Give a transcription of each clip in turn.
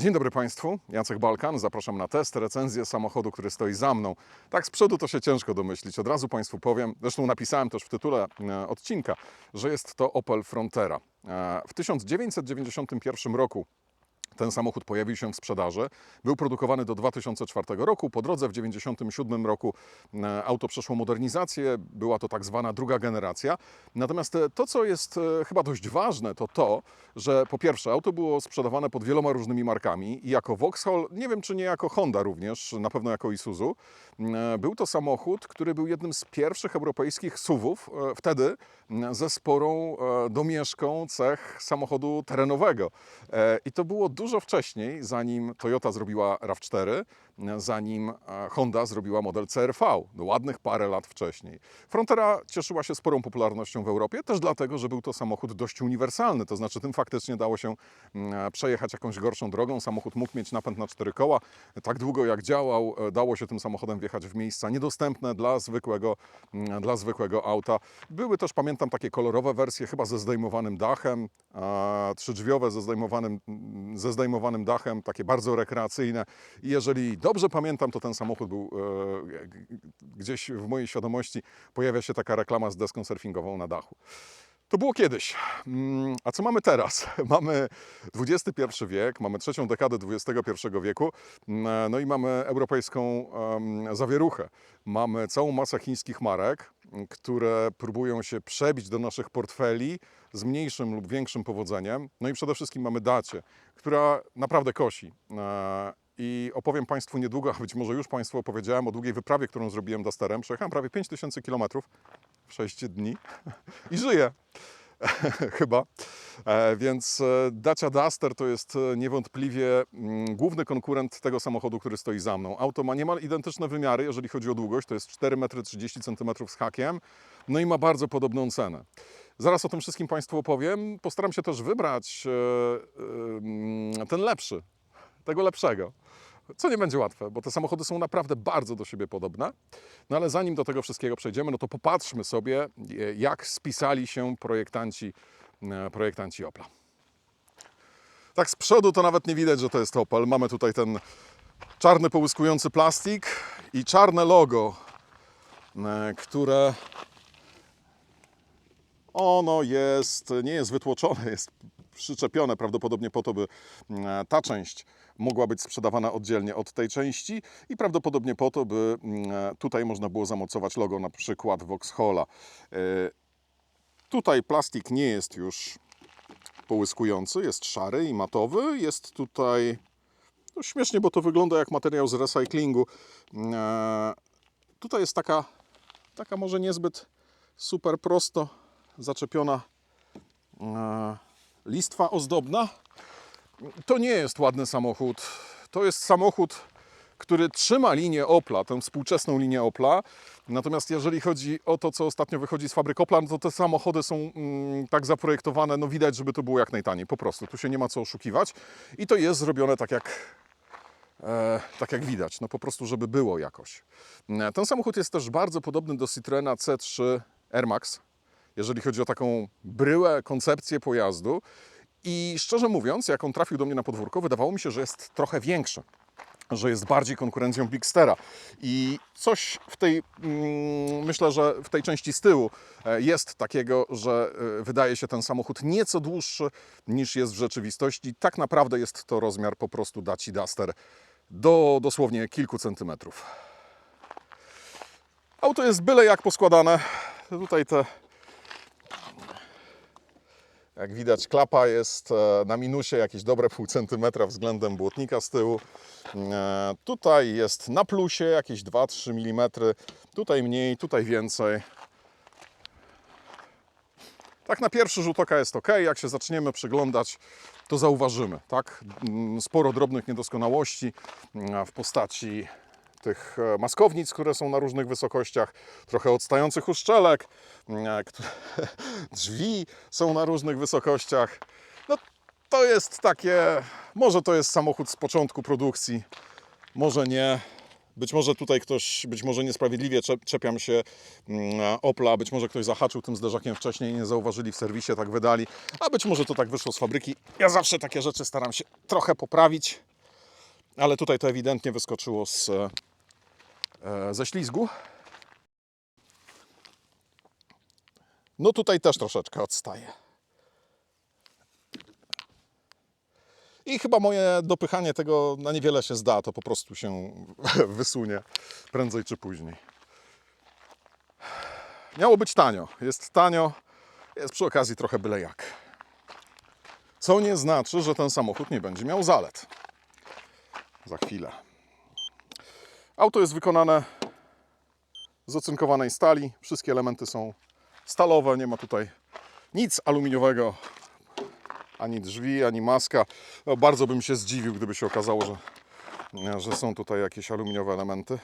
Dzień dobry Państwu, Jacek Balkan. Zapraszam na test, recenzję samochodu, który stoi za mną. Tak z przodu to się ciężko domyślić. Od razu Państwu powiem, zresztą napisałem też w tytule e, odcinka, że jest to Opel Frontera. E, W 1991 roku ten samochód pojawił się w sprzedaży. Był produkowany do 2004 roku. Po drodze w 1997 roku e, auto przeszło modernizację. Była to tak zwana druga generacja. Natomiast e, to, co jest e, chyba dość ważne, to to, że po pierwsze auto było sprzedawane pod wieloma różnymi markami i jako Vauxhall, nie wiem czy nie jako Honda również, na pewno jako Isuzu. Był to samochód, który był jednym z pierwszych europejskich SUVów wtedy ze sporą domieszką cech samochodu terenowego. I to było dużo wcześniej, zanim Toyota zrobiła RAV4, m, zanim e, Honda zrobiła model CRV, no ładnych parę lat wcześniej. Frontera cieszyła się sporą popularnością w Europie, też dlatego, że był to samochód dość uniwersalny, to znaczy tym faktycznie dało się mm, przejechać jakąś gorszą drogą. Samochód mógł mieć napęd na cztery koła. Tak długo jak działał, e, dało się tym samochodem wjechać w miejsca niedostępne dla zwykłego, mm, dla zwykłego auta. Były też, pamiętam, takie kolorowe wersje, chyba ze zdejmowanym dachem, trzydrzwiowe ze zdejmowanym, mm, ze zdejmowanym dachem, takie bardzo rekreacyjne. I jeżeli dobrze pamiętam, to ten samochód był e, gdzieś w mojej świadomości, pojawia się taka reklama z deską surfingową na dachu. To było kiedyś. Mm, A co mamy teraz? Mamy XXI wiek, mamy trzecią dekadę XXI wieku, mm, no i mamy europejską zawieruchę. Mamy całą masę chińskich marek, które próbują się przebić do naszych portfeli z mniejszym lub większym powodzeniem. No i przede wszystkim mamy Dacie, która naprawdę kosi. E, I opowiem Państwu niedługo, a być może już Państwu opowiedziałem o długiej wyprawie, którą zrobiłem Dusterem. Przejechałem prawie 5000 km w 6 dni i żyję. Chyba. E, Więc e, Dacia Duster to jest e, niewątpliwie mm, główny konkurent tego samochodu, który stoi za mną. Auto ma niemal identyczne wymiary, jeżeli chodzi o długość, to jest 4,30 m z hakiem, no i ma bardzo podobną cenę. Zaraz o tym wszystkim Państwu opowiem. Postaram się też wybrać mm, ten lepszy, tego lepszego. Co nie będzie łatwe, bo te samochody są naprawdę bardzo do siebie podobne. No ale zanim do tego wszystkiego przejdziemy, no to popatrzmy sobie, e, jak spisali się projektanci, e, projektanci Opla. Tak z przodu to nawet nie widać, że to jest Opel. Mamy tutaj ten czarny połyskujący plastik i czarne logo, e, które ono jest, nie jest wytłoczone, jest przyczepione prawdopodobnie po to, by mm, ta część mogła być sprzedawana oddzielnie od tej części i prawdopodobnie po to, by mm, tutaj można było zamocować logo na przykład Vauxhalla. E, Tutaj plastik nie jest już połyskujący, jest szary i matowy. Jest tutaj no śmiesznie, bo to wygląda jak materiał z recyklingu. E, Tutaj jest taka, taka może niezbyt super prosto zaczepiona e, listwa ozdobna. To nie jest ładny samochód. To jest samochód, który trzyma linię Opla, tę współczesną linię Opla. Natomiast jeżeli chodzi o to, co ostatnio wychodzi z fabryk Opla, no to te samochody są mm, tak zaprojektowane, no widać, żeby to było jak najtaniej, po prostu. Tu się nie ma co oszukiwać. I to jest zrobione tak jak, e, tak jak widać, no po prostu, żeby było jakoś. E, Ten samochód jest też bardzo podobny do Citroena C3 Air Max, jeżeli chodzi o taką bryłę, koncepcję pojazdu. I szczerze mówiąc, jak on trafił do mnie na podwórko, wydawało mi się, że jest trochę większy że jest bardziej konkurencją Bigstera. I coś w tej, mm, myślę, że w tej części z tyłu e, jest takiego, że e, wydaje się ten samochód nieco dłuższy niż jest w rzeczywistości. Tak naprawdę jest to rozmiar po prostu Daci Duster do dosłownie kilku centymetrów. Auto jest byle jak poskładane. Tutaj te jak widać, klapa jest e, na minusie jakieś dobre pół centymetra względem błotnika z tyłu. E, Tutaj jest na plusie jakieś 2-3 mm. Tutaj mniej, tutaj więcej. Tak na pierwszy rzut oka jest ok. Jak się zaczniemy przyglądać, to zauważymy, tak? Mm, Sporo drobnych niedoskonałości mm, w postaci tych e, maskownic, które są na różnych wysokościach, trochę odstających uszczelek, mm, które- drzwi są na różnych wysokościach. No to jest takie, może to jest samochód z początku produkcji, może nie. Być może tutaj ktoś, być może niesprawiedliwie czep- czepiam się mm, Opla, być może ktoś zahaczył tym zderzakiem wcześniej i nie zauważyli w serwisie, tak wydali, a być może to tak wyszło z fabryki. Ja zawsze takie rzeczy staram się trochę poprawić. ale tutaj to ewidentnie wyskoczyło z, e, ze ślizgu. No tutaj też troszeczkę odstaje. I chyba moje dopychanie tego na niewiele się zda, to po prostu się wysunie prędzej czy później. Miało być tanio. Jest tanio, jest przy okazji trochę byle jak. Co nie znaczy, że ten samochód nie będzie miał zalet. Za chwilę. Auto jest wykonane z ocynkowanej stali. Wszystkie elementy są stalowe, nie ma tutaj nic aluminiowego, ani drzwi, ani maska. No, bardzo bym się zdziwił, gdyby się okazało, że, że są tutaj jakieś aluminiowe elementy.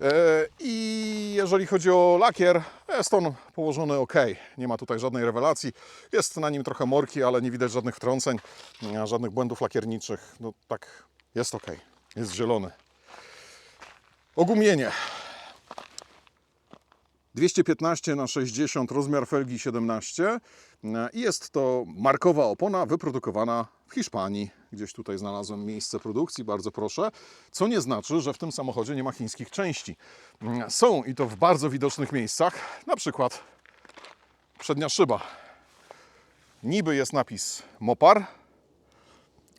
E, I jeżeli chodzi o lakier, jest on położony ok. Nie ma tutaj żadnej rewelacji. Jest na nim trochę morki, ale nie widać żadnych wtrąceń, żadnych błędów lakierniczych. No tak, jest ok. Jest zielony. Ogumienie. 215 na 60 rozmiar felgi 17 E, i jest to markowa opona wyprodukowana w Hiszpanii. Gdzieś tutaj znalazłem miejsce produkcji, bardzo proszę. Co nie znaczy, że w tym samochodzie nie ma chińskich części. Są i to w bardzo widocznych miejscach, na przykład przednia szyba. Niby jest napis Mopar,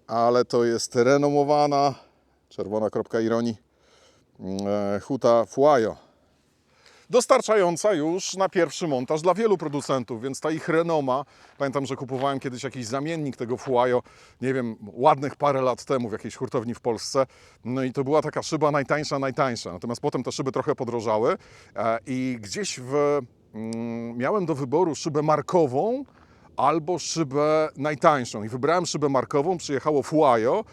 ale to jest renomowana, czerwona kropka ironii, Huta Fuayo dostarczająca już na pierwszy montaż dla wielu producentów, więc ta ich renoma, pamiętam, że kupowałem kiedyś jakiś zamiennik tego Fuayo, nie wiem, ładnych parę lat temu w jakiejś hurtowni w Polsce, no i to była taka szyba najtańsza, najtańsza, natomiast potem te szyby trochę podrożały e, i gdzieś w, mm, miałem do wyboru szybę markową albo szybę najtańszą. I wybrałem szybę markową, przyjechało Fuayo,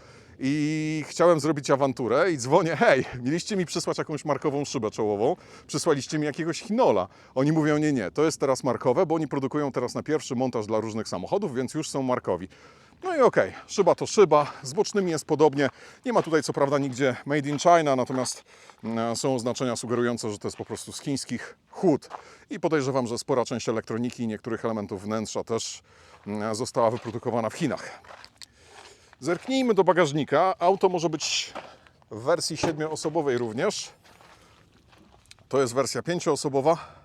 i chciałem zrobić awanturę i dzwonię, hej, mieliście mi przysłać jakąś markową szybę czołową, przysłaliście mi jakiegoś Hinola. Oni mówią, nie, nie, to jest teraz markowe, bo oni produkują teraz na pierwszy montaż dla różnych samochodów, więc już są markowi. No i okej, szyba to szyba, z bocznymi jest podobnie. Nie ma tutaj co prawda nigdzie Made in China, natomiast mm, są oznaczenia sugerujące, że to jest po prostu z chińskich hut. I podejrzewam, że spora część elektroniki i niektórych elementów wnętrza też mm, została wyprodukowana w Chinach. Zerknijmy do bagażnika. Auto może być w wersji siedmioosobowej również. To jest wersja pięcioosobowa.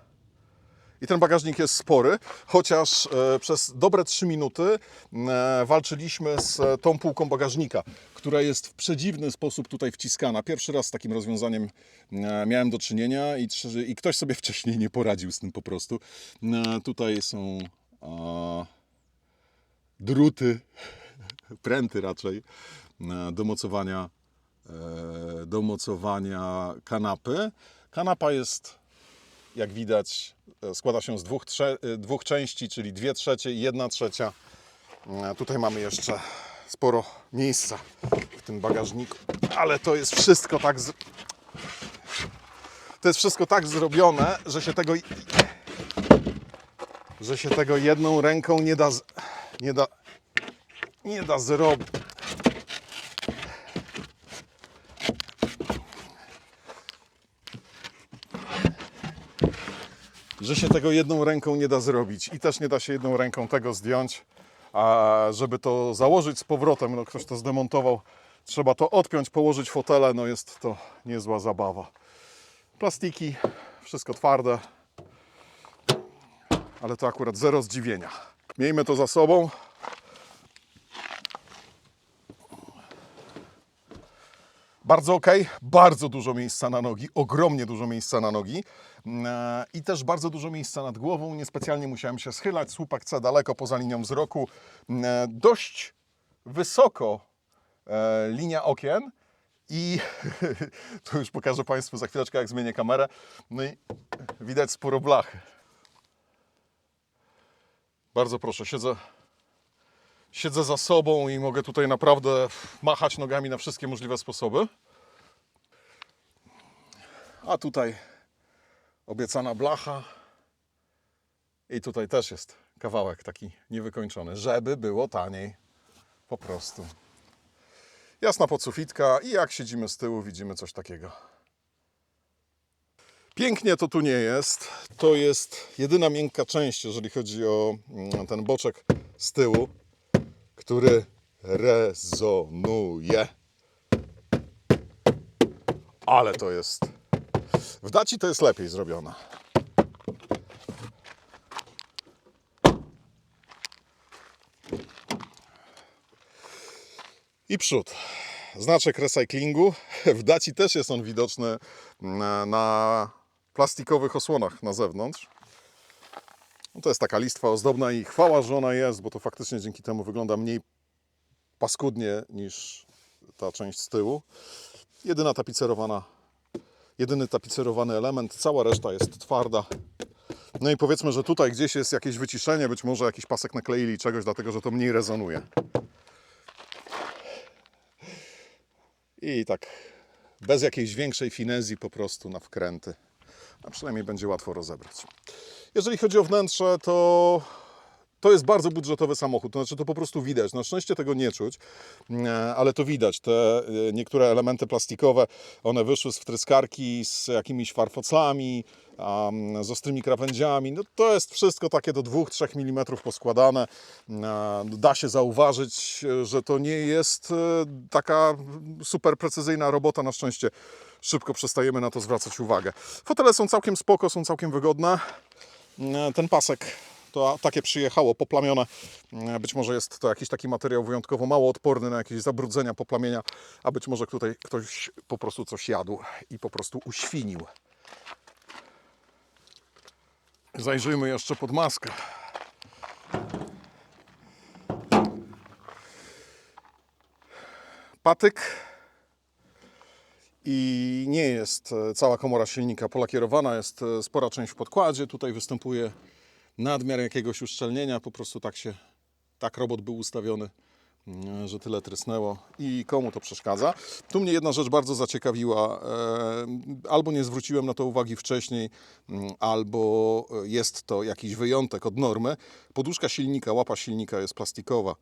I ten bagażnik jest spory, chociaż e, przez dobre 3 minuty e, walczyliśmy z tą półką bagażnika, która jest w przedziwny sposób tutaj wciskana. Pierwszy raz z takim rozwiązaniem e, miałem do czynienia i, i ktoś sobie wcześniej nie poradził z tym po prostu. E, tutaj są e, druty pręty raczej e, do mocowania, e, do mocowania kanapy. Kanapa jest, jak widać, e, składa się z dwóch, trze, dwóch części, czyli dwie trzecie i jedna trzecia. Tutaj mamy jeszcze sporo miejsca w tym bagażniku, ale to jest wszystko tak z... to jest wszystko tak zrobione, że się tego że się tego jedną ręką nie da nie da nie da zrobić. Że się tego jedną ręką nie da zrobić i też nie da się jedną ręką tego zdjąć, a żeby to założyć z powrotem, no ktoś to zdemontował, trzeba to odpiąć, położyć fotele, no jest to niezła zabawa. Plastiki, wszystko twarde, ale to akurat zero zdziwienia. Miejmy to za sobą. Bardzo ok, bardzo dużo miejsca na nogi, ogromnie dużo miejsca na nogi e, i też bardzo dużo miejsca nad głową. Niespecjalnie musiałem się schylać, słupak C daleko poza linią wzroku. E, Dość wysoko e, linia okien i to już pokażę Państwu za chwileczkę, jak zmienię kamerę. No i widać sporo blachy. Bardzo proszę, siedzę, siedzę za sobą i mogę tutaj naprawdę machać nogami na wszystkie możliwe sposoby. A tutaj obiecana blacha. I tutaj też jest kawałek taki niewykończony, żeby było taniej. Po prostu. Jasna podsufitka i jak siedzimy z tyłu widzimy coś takiego. Pięknie to tu nie jest. To jest jedyna miękka część, jeżeli chodzi o mm, ten boczek z tyłu, który rezonuje. Ale to jest. W daci to jest lepiej zrobione. I przód. Znaczek recyklingu. W daci też jest on widoczny na, na plastikowych osłonach na zewnątrz. No to jest taka listwa ozdobna i chwała, że ona jest, bo to faktycznie dzięki temu wygląda mniej paskudnie niż ta część z tyłu. Jedyna tapicerowana, jedyny tapicerowany element, cała reszta jest twarda. No i powiedzmy, że tutaj gdzieś jest jakieś wyciszenie, być może jakiś pasek nakleili czegoś, dlatego że to mniej rezonuje. I tak bez jakiejś większej finezji po prostu na wkręty. A przynajmniej będzie łatwo rozebrać. Jeżeli chodzi o wnętrze, to to jest bardzo budżetowy samochód, to znaczy to po prostu widać. Na szczęście tego nie czuć, e, ale to widać. Te e, niektóre elementy plastikowe, one wyszły z wtryskarki, z jakimiś farfocami, um, z ostrymi krawędziami. No, to jest wszystko takie do 2-3 mm poskładane. E, Da się zauważyć, że to nie jest taka super precyzyjna robota. Na szczęście szybko przestajemy na to zwracać uwagę. Fotele są całkiem spoko, są całkiem wygodne. E, Ten pasek to takie przyjechało poplamione. E, Być może jest to jakiś taki materiał wyjątkowo mało odporny na jakieś zabrudzenia, poplamienia, a być może tutaj ktoś po prostu coś jadł i po prostu uświnił. Zajrzyjmy jeszcze pod maskę. Patyk i nie jest e, cała komora silnika polakierowana, jest e, spora część w podkładzie. Tutaj występuje nadmiar jakiegoś uszczelnienia, po prostu tak się, tak robot był ustawiony, mm, że tyle trysnęło i komu to przeszkadza. Tu mnie jedna rzecz bardzo zaciekawiła, e, albo nie zwróciłem na to uwagi wcześniej, mm, albo jest to jakiś wyjątek od normy. Poduszka silnika, łapa silnika jest plastikowa.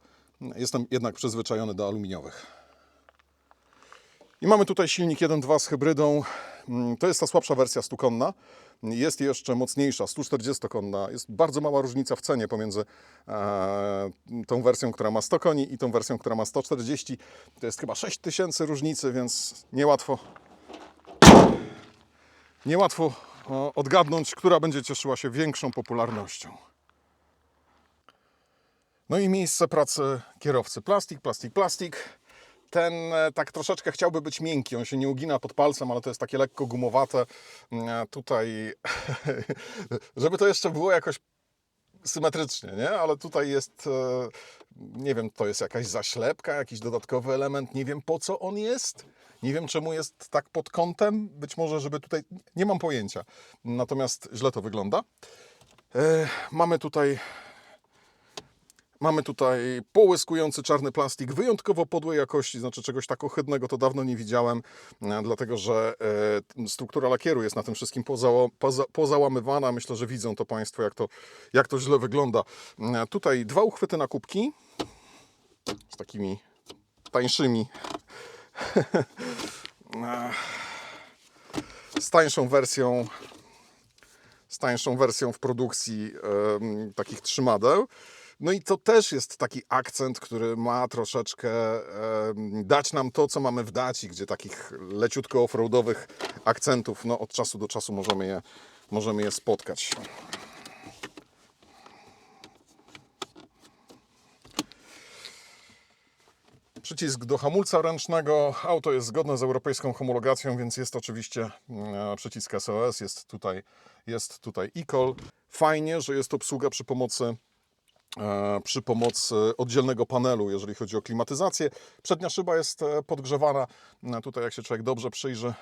Jestem jednak przyzwyczajony do aluminiowych. I mamy tutaj silnik 1.2 z hybrydą. Mm, To jest ta słabsza wersja 100-konna. Jest jeszcze mocniejsza, 140-konna. Jest bardzo mała różnica w cenie pomiędzy e, tą wersją, która ma 100 koni i tą wersją, która ma 140. To jest chyba 6000 różnicy, więc niełatwo, niełatwo e, odgadnąć, która będzie cieszyła się większą popularnością. No i miejsce pracy kierowcy. Plastik, plastik, plastik. Ten e, tak troszeczkę chciałby być miękki, on się nie ugina pod palcem, ale to jest takie lekko gumowate. E, Tutaj, żeby to jeszcze było jakoś symetrycznie, nie? Ale tutaj jest, e, nie wiem, to jest jakaś zaślepka, jakiś dodatkowy element, nie wiem po co on jest. Nie wiem czemu jest tak pod kątem, być może żeby tutaj, nie mam pojęcia. Natomiast źle to wygląda. Mamy tutaj Mamy tutaj połyskujący czarny plastik wyjątkowo podłej jakości, znaczy czegoś tak ohydnego to dawno nie widziałem, e, dlatego że e, struktura lakieru jest na tym wszystkim poza, poza, pozałamywana. Myślę, że widzą to Państwo, jak to, jak to źle wygląda. E, Tutaj dwa uchwyty na kubki z takimi tańszymi. Z tańszą wersją z tańszą wersją w produkcji takich trzymadeł. No i to też jest taki akcent, który ma troszeczkę em, dać nam to, co mamy w Daci, gdzie takich leciutko offroadowych akcentów no, od czasu do czasu możemy je, możemy je spotkać. Przycisk do hamulca ręcznego. Auto jest zgodne z europejską homologacją, więc jest oczywiście e, przycisk SOS, jest tutaj, jest tutaj e-call. Fajnie, że jest obsługa przy pomocy e, przy pomocy oddzielnego panelu, jeżeli chodzi o klimatyzację. Przednia szyba jest e, podgrzewana. E, Tutaj jak się człowiek dobrze przyjrzy,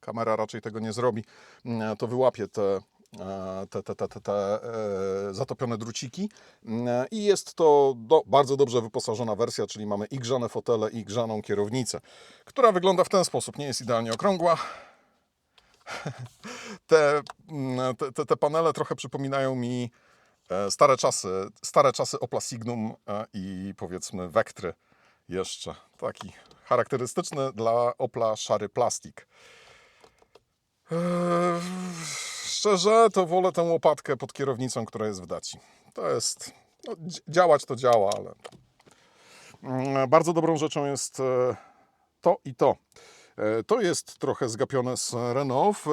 kamera raczej tego nie zrobi, e, to wyłapie te, e, te, te, te, te, te e, zatopione druciki. E, I jest to do, bardzo dobrze wyposażona wersja, czyli mamy i grzane fotele, i grzaną kierownicę, która wygląda w ten sposób. Nie jest idealnie okrągła. Te, mm, te, te, te panele trochę przypominają mi e, stare czasy, stare czasy Opla Signum e, i powiedzmy Vectry jeszcze. Taki charakterystyczny dla Opla szary plastik. Eee, Szczerze, to wolę tę łopatkę pod kierownicą, która jest w daci. To jest. No, dzi- działać to działa, ale. Mm, Bardzo dobrą rzeczą jest e, to i to. E, To jest trochę zgapione z Renault. E,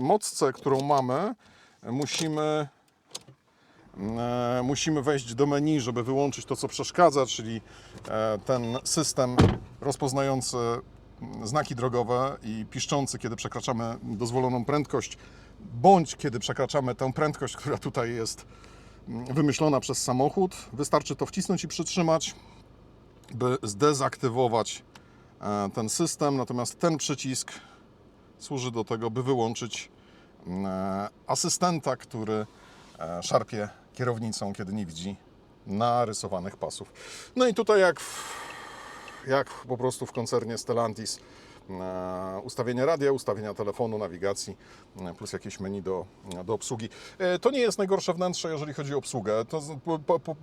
mocce, którą mamy, musimy, e, musimy wejść do menu, żeby wyłączyć to, co przeszkadza, czyli e, ten system rozpoznający mm, znaki drogowe i piszczący, kiedy przekraczamy dozwoloną prędkość, bądź kiedy przekraczamy tę prędkość, która tutaj jest mm, wymyślona przez samochód. Wystarczy to wcisnąć i przytrzymać by zdezaktywować e, ten system, natomiast ten przycisk służy do tego, by wyłączyć e, asystenta, który e, szarpie kierownicą, kiedy nie widzi narysowanych pasów. No i tutaj jak, w, jak po prostu w koncernie Stellantis e, ustawienie radia, ustawienia telefonu, nawigacji, e, plus jakieś menu do, do obsługi. E, To nie jest najgorsze wnętrze, jeżeli chodzi o obsługę. To,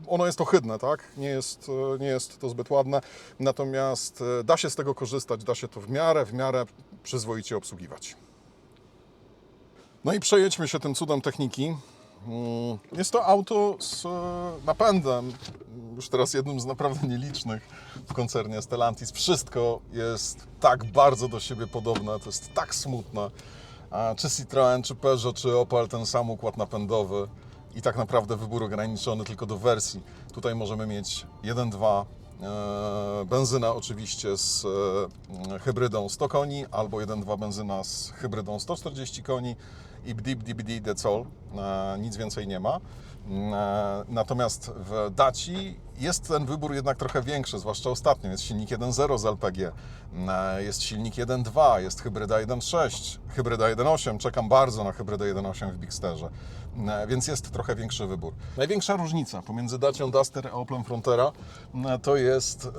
ono jest ohydne, tak? Nie jest, nie jest to zbyt ładne, natomiast da się z tego korzystać, da się to w miarę, w miarę przyzwoicie obsługiwać. No i przejedźmy się tym cudem techniki. Mm, Jest to auto z e, napędem, już teraz jednym z naprawdę nielicznych w koncernie Stellantis. Wszystko jest tak bardzo do siebie podobne, to jest tak smutne. Czy Citroën, czy Peugeot, czy Opel, ten sam układ napędowy i tak naprawdę wybór ograniczony tylko do wersji. Tutaj możemy mieć 1.2 e, benzyna oczywiście z e, hybrydą 100 koni albo 1.2 benzyna z hybrydą 140 koni i bdip dibdi that's all, E, nic więcej nie ma. E, Natomiast w Daci jest ten wybór jednak trochę większy, zwłaszcza ostatnio. Jest silnik 1.0 z LPG, e, jest silnik 1.2, jest hybryda 1.6, hybryda 1.8. Czekam bardzo na hybrydę 1.8 w Bigsterze, więc jest trochę większy wybór. Największa różnica pomiędzy Dacią Duster a Oplem Frontera to jest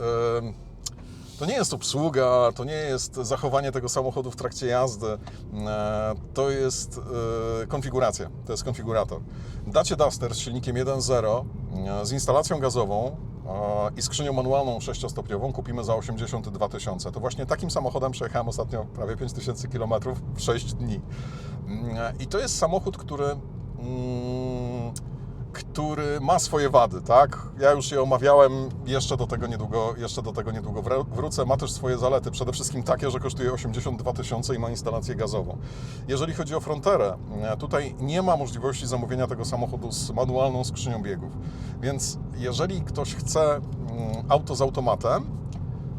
to nie jest obsługa, to nie jest zachowanie tego samochodu w trakcie jazdy, e, to jest e, konfiguracja, to jest konfigurator. Dacie Duster z silnikiem 1.0 e, z instalacją gazową i skrzynią manualną 6-stopniową kupimy za 82 tysiące. To właśnie takim samochodem przejechałem ostatnio prawie 5000 km w 6 dni. Mm, I to jest samochód, który mm, który ma swoje wady, tak? Ja już je omawiałem, jeszcze do tego niedługo, jeszcze do tego niedługo wró- wrócę. Ma też swoje zalety, przede wszystkim takie, że kosztuje 82 tysiące i ma instalację gazową. Jeżeli chodzi o Fronterę, e, tutaj nie ma możliwości zamówienia tego samochodu z manualną skrzynią biegów. Więc jeżeli ktoś chce mm, auto z automatem,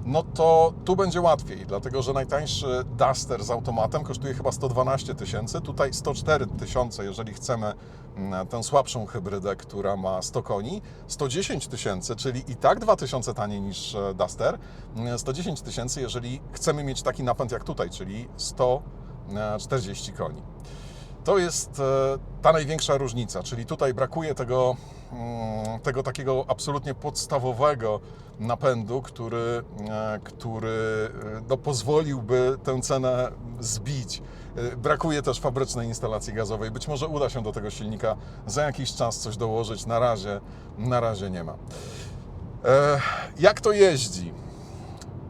no to tu będzie łatwiej, dlatego że najtańszy Duster z automatem kosztuje chyba 112 tysięcy, tutaj 104 tysiące, jeżeli chcemy mm, tę słabszą hybrydę, która ma 100 koni, 110 tysięcy, czyli i tak 2000 taniej niż e, Duster, mm, 110 tysięcy, jeżeli chcemy mieć taki napęd jak tutaj, czyli 140 koni. To jest e, ta największa różnica, czyli tutaj brakuje tego, mm, tego takiego absolutnie podstawowego napędu, który, e, który e, no, pozwoliłby tę cenę zbić. E, Brakuje też fabrycznej instalacji gazowej. Być może uda się do tego silnika za jakiś czas coś dołożyć. Na razie, na razie nie ma. Jak to jeździ?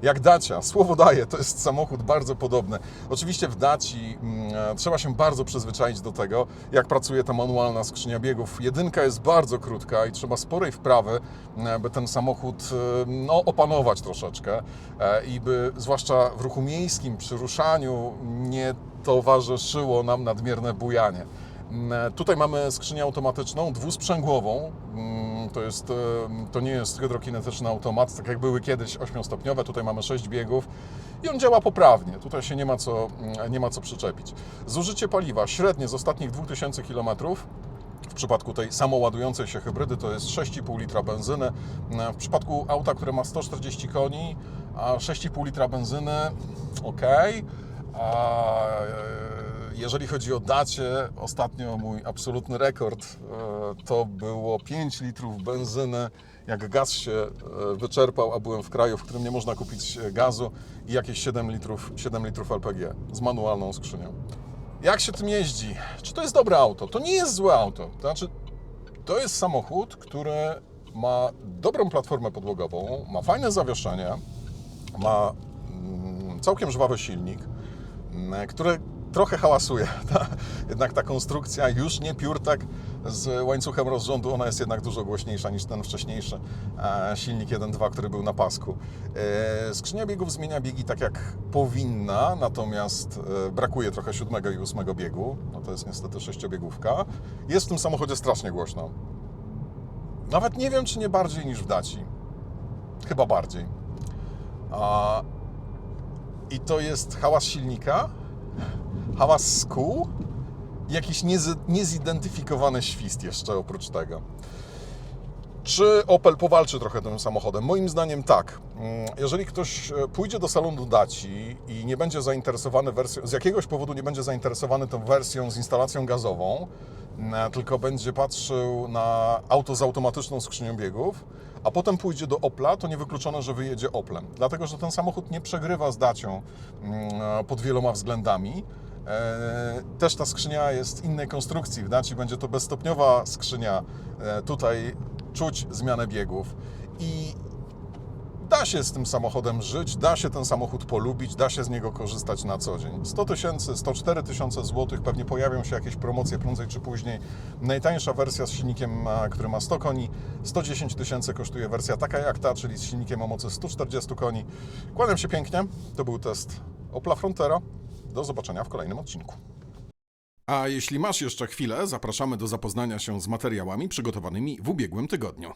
Jak Dacia, słowo daje, to jest samochód bardzo podobny. Oczywiście w Daci mm, e, trzeba się bardzo przyzwyczaić do tego, jak pracuje ta manualna skrzynia biegów. Jedynka jest bardzo krótka i trzeba sporej wprawy, e, by ten samochód e, no, opanować troszeczkę i by zwłaszcza w ruchu miejskim, przy ruszaniu nie towarzyszyło nam nadmierne bujanie. Mm, Tutaj mamy skrzynię automatyczną, dwusprzęgłową. Mm, To, jest, e, to nie jest hydrokinetyczny automat, tak jak były kiedyś ośmiostopniowe. Tutaj mamy 6 biegów i on działa poprawnie. Tutaj się nie ma co, mm, nie ma co przyczepić. Zużycie paliwa średnie z ostatnich 2000 km w przypadku tej samoładującej się hybrydy to jest 6,5 litra benzyny. W przypadku auta, które ma 140 koni, a 6,5 litra benzyny, ok. A e, jeżeli chodzi o dacie, ostatnio mój absolutny rekord e, to było 5 litrów benzyny. Jak gaz się e, wyczerpał, a byłem w kraju, w którym nie można kupić e, gazu, i jakieś 7 litrów, 7 litrów LPG z manualną skrzynią. Jak się tym jeździ? Czy to jest dobre auto? To nie jest złe auto. To znaczy, to jest samochód, który ma dobrą platformę podłogową, ma fajne zawieszenie, ma mm, całkiem żwawy silnik, mm, który trochę hałasuje. Ta, jednak ta konstrukcja już nie PureTech z łańcuchem rozrządu, ona jest jednak dużo głośniejsza niż ten wcześniejszy e, silnik 1.2, który był na pasku. E, Skrzynia biegów zmienia biegi tak jak powinna, natomiast e, brakuje trochę siódmego i ósmego biegu. No to jest niestety sześciobiegówka. Jest w tym samochodzie strasznie głośno. Nawet nie wiem, czy nie bardziej niż w Daci. Chyba bardziej. I to jest hałas silnika, hałas z kół i jakiś niez, niezidentyfikowany świst jeszcze oprócz tego. Czy Opel powalczy trochę tym samochodem? Moim zdaniem tak. Mm, Jeżeli ktoś e, pójdzie do salonu Daci i nie będzie zainteresowany wersją, z jakiegoś powodu nie będzie zainteresowany tą wersją z instalacją gazową, mm, tylko będzie patrzył na auto z automatyczną skrzynią biegów, a potem pójdzie do Opla, to niewykluczone, że wyjedzie Oplem. Dlatego, że ten samochód nie przegrywa z Dacią mm, pod wieloma względami. E, Też ta skrzynia jest innej konstrukcji. W Daci będzie to bezstopniowa skrzynia. E, Tutaj czuć zmianę biegów i da się z tym samochodem żyć, da się ten samochód polubić, da się z niego korzystać na co dzień. 100 tysięcy, 104 tysiące złotych, pewnie pojawią się jakieś promocje prędzej czy później. Najtańsza wersja z silnikiem, który ma 100 koni, 110 tysięcy kosztuje wersja taka jak ta, czyli z silnikiem o mocy 140 koni. Kłaniam się pięknie, to był test Opla Frontera. Do zobaczenia w kolejnym odcinku. A jeśli masz jeszcze chwilę, zapraszamy do zapoznania się z materiałami przygotowanymi w ubiegłym tygodniu.